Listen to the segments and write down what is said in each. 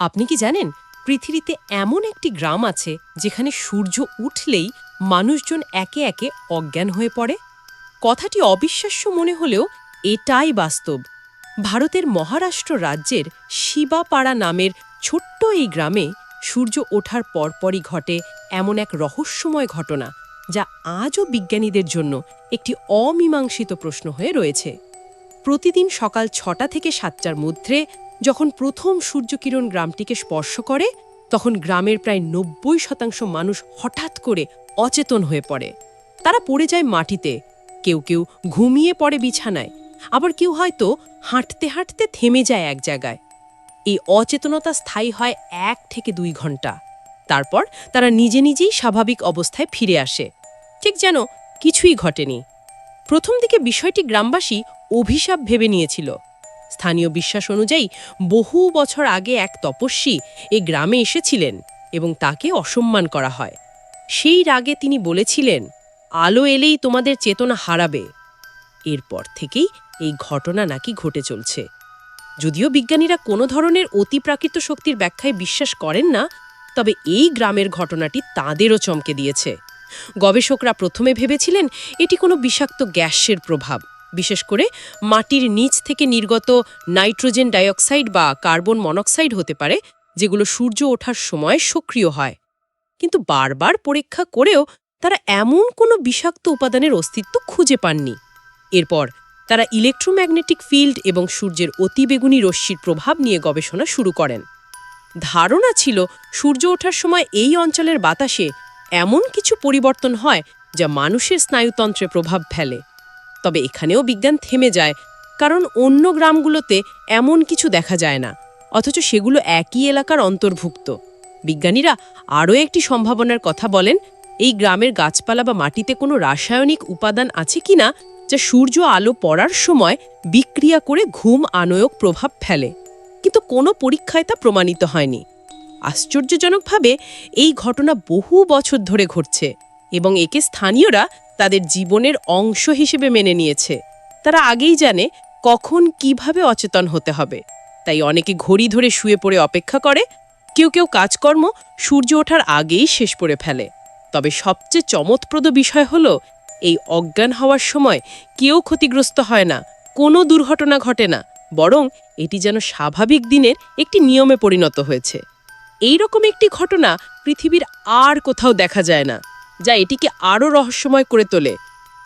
আপনি কি জানেন, পৃথিবীতে এমন একটি গ্রাম আছে যেখানে সূর্য উঠলেই মানুষজন একে একে অজ্ঞান হয়ে পড়ে? কথাটি অবিশ্বাস্য মনে হলেও এটাই বাস্তব। ভারতের মহারাষ্ট্র রাজ্যের শিবাপাড়া নামের ছোট্ট এই গ্রামে সূর্য ওঠার পরপরই ঘটে এমন এক রহস্যময় ঘটনা, যা আজও বিজ্ঞানীদের জন্য একটি অমীমাংসিত প্রশ্ন হয়ে রয়েছে। প্রতিদিন সকাল ছটা থেকে সাতটার মধ্যে যখন প্রথম সূর্যকিরণ গ্রামটিকে স্পর্শ করে, তখন গ্রামের প্রায় নব্বই শতাংশ মানুষ হঠাৎ করে অচেতন হয়ে পড়ে। তারা পড়ে যায় মাটিতে। কেউ কেউ ঘুমিয়ে পড়ে বিছানায়। আবার কেউ হয়তো হাঁটতে হাঁটতে থেমে যায় এক জায়গায়। এই অচেতনতা স্থায়ী হয় এক থেকে দুই ঘণ্টা। তারপর তারা নিজে নিজেই স্বাভাবিক অবস্থায় ফিরে আসে। ঠিক যেন কিছুই ঘটেনি। প্রথম দিকে বিষয়টি গ্রামবাসী অভিশাপ ভেবে নিয়েছিল। স্থানীয় বিশ্বাস অনুযায়ী বহু বছর আগে এক তপস্বী এ গ্রামে এসেছিলেন এবং তাকে অসম্মান করা হয়। সেই রাগে তিনি বলেছিলেন, আলো এলেই তোমাদের চেতনা হারাবে। এরপর থেকেই এই ঘটনা নাকি ঘটে চলছে। যদিও বিজ্ঞানীরা কোনো ধরনের অতিপ্রাকৃত শক্তির ব্যাখ্যায় বিশ্বাস করেন না, তবে এই গ্রামের ঘটনাটি তাঁদেরও চমকে দিয়েছে। গবেষকরা প্রথমে ভেবেছিলেন এটি কোনো বিষাক্ত গ্যাসের প্রভাব। বিশেষ করে মাটির নিচ থেকে নির্গত নাইট্রোজেন ডাইঅক্সাইড বা কার্বন মনোক্সাইড হতে পারে, যেগুলো সূর্য ওঠার সময় সক্রিয় হয়। কিন্তু বারবার পরীক্ষা করেও তারা এমন কোনো বিষাক্ত উপাদানের অস্তিত্ব খুঁজে পাননি। এরপর তারা ইলেকট্রোম্যাগনেটিক ফিল্ড এবং সূর্যের অতিবেগুনি রশ্মির প্রভাব নিয়ে গবেষণা শুরু করেন। ধারণা ছিল, সূর্য ওঠার সময় এই অঞ্চলের বাতাসে এমন কিছু পরিবর্তন হয়, যা মানুষের স্নায়ুতন্ত্রে প্রভাব ফেলে। তবে এখানেও বিজ্ঞান থেমে যায়, কারণ অন্য গ্রামগুলোতে এমন কিছু দেখা যায় না, অথচ সেগুলো একই এলাকার অন্তর্ভুক্ত। বিজ্ঞানীরা আরও একটি সম্ভাবনার কথা বলেন, এই গ্রামের গাছপালা বা মাটিতে কোনো রাসায়নিক উপাদান আছে কিনা যা সূর্য আলো পড়ার সময় বিক্রিয়া করে ঘুম আনয়ক প্রভাব ফেলে। কিন্তু কোনো পরীক্ষায় তা প্রমাণিত হয়নি। আশ্চর্যজনকভাবে এই ঘটনা বহু বছর ধরে ঘটছে এবং একে স্থানীয়রা তাদের জীবনের অংশ হিসেবে মেনে নিয়েছে। তারা আগেই জানে কখন কীভাবে অচেতন হতে হবে। তাই অনেকে ঘড়ি ধরে শুয়ে পড়ে অপেক্ষা করে। কেউ কেউ কাজকর্ম সূর্য ওঠার আগেই শেষ করে ফেলে। তবে সবচেয়ে চমৎপ্রদ বিষয় হল, এই অজ্ঞান হওয়ার সময় কেউ ক্ষতিগ্রস্ত হয় না, কোনো দুর্ঘটনা ঘটে না, বরং এটি যেন স্বাভাবিক দিনের একটি নিয়মে পরিণত হয়েছে। এই রকম একটি ঘটনা পৃথিবীর আর কোথাও দেখা যায় না। যা এটিকে আরও রহস্যময় করে তোলে।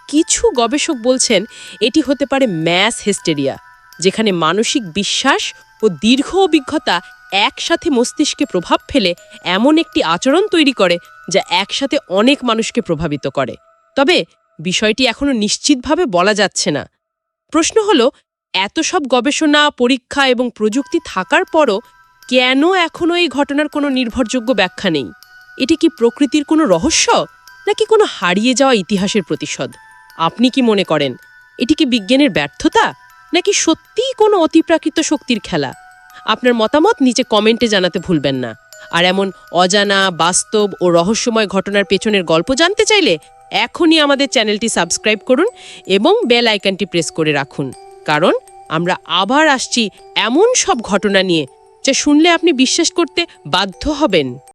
কিছু গবেষক বলছেন, এটি হতে পারে ম্যাস হেস্টেরিয়া, যেখানে মানসিক বিশ্বাস ও দীর্ঘ অভিজ্ঞতা একসাথে মস্তিষ্কে প্রভাব ফেলে এমন একটি আচরণ তৈরি করে যা একসাথে অনেক মানুষকে প্রভাবিত করে। তবে বিষয়টি এখনও নিশ্চিতভাবে বলা যাচ্ছে না। প্রশ্ন হলো, এত সব গবেষণা, পরীক্ষা এবং প্রযুক্তি থাকার পরও কেন এখনও এই ঘটনার কোনো নির্ভরযোগ্য ব্যাখ্যা নেই? এটি কি প্রকৃতির কোনো রহস্য? নাকি কোনো হারিয়ে যাওয়া ইতিহাসের প্রতিশোধ? আপনি কি মনে করেন, এটি কি বিজ্ঞানের ব্যর্থতা, নাকি সত্যিই কোনো অতিপ্রাকৃত শক্তির খেলা? আপনার মতামত নিচে কমেন্টে জানাতে ভুলবেন না। আর এমন অজানা, বাস্তব ও রহস্যময় ঘটনার পেছনের গল্প জানতে চাইলে এখনই আমাদের চ্যানেলটি সাবস্ক্রাইব করুন এবং বেল আইকনটি প্রেস করে রাখুন। কারণ আমরা আবার আসছি এমন সব ঘটনা নিয়ে, যা শুনলে আপনি বিশ্বাস করতে বাধ্য হবেন।